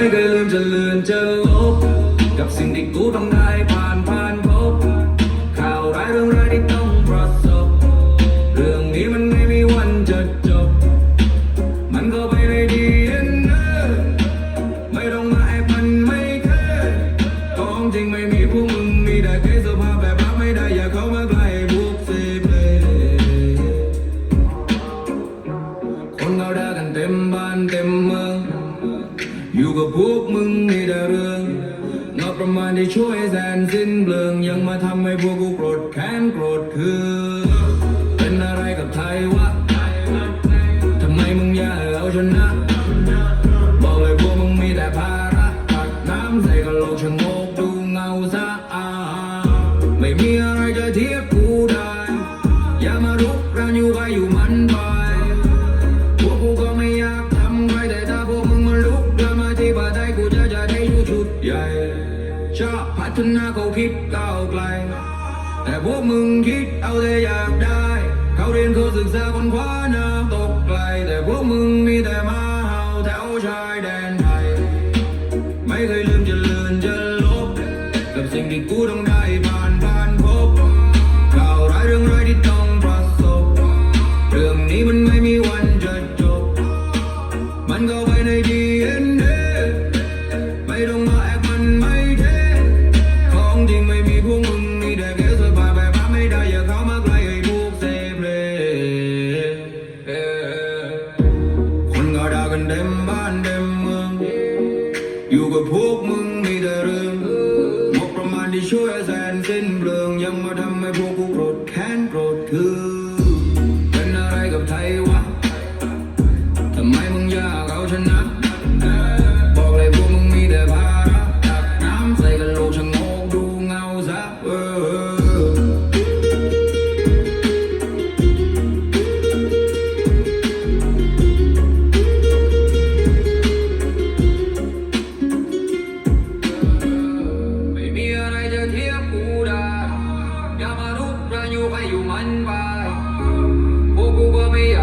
ไม่เคยลืมจะเลือนจะลบ กับสิ่งที่กูต้องได้ผ่านผ่านพบ ข่าวร้ายเรื่องร้ายที่ต้องประสบ เรื่องนี้มันไม่มีวันจะจบ มันก็ไปในดีเอ็นเอไม่ต้องมาแอบมันไม่เคยของจริงไม่มีพวกมึงมีแต่แค่สภาพแบบรับไม่ได้อย่าเข้ามา พวกมึงมีแต่เรื่องงบประมาณที่ช่วยแสนสิ้นเปลืองยังมาทำให้พวกกูโกรธแค้นโกรธคือ เป็นอะไรกับไทยวะทำไมมึงอยาเอาชนะ บอกเลยพวกมึงมีแต่ภาระตักน้ำใส่กะโหลกชะโงกดูเงาสะอาดไม่มีอะไรจะเทียบกูได้ อย่ามารุกรานอยู่ใครอยู่มันไป ชอบพัฒนาเขาคิดก้าวไกล แต่พวกมึงคิดเอาแต่อยากได้ เขาเรียนเขาศึกษาคนคว้านาตกไกล แต่พวกมึงมีแต่มาเห่าแถวชายแดนไทย ไม่เคยลืมจะเลือนจะลบ กับสิ่งที่กูต้องได้ ค่กล้เดากันเต็มบ้านเต็มเมือง อยู่กับพวกมึงมีแต่เรื่องประมาณที่ช่วยแสนสิ้นเปลืองยังมาทำให้พวกกูโกรธแค้นโกรธเคือเป็นอะไรกับไทยวะทำไมมึงอยากเอาชนะ mayumanbay Hugo ba? May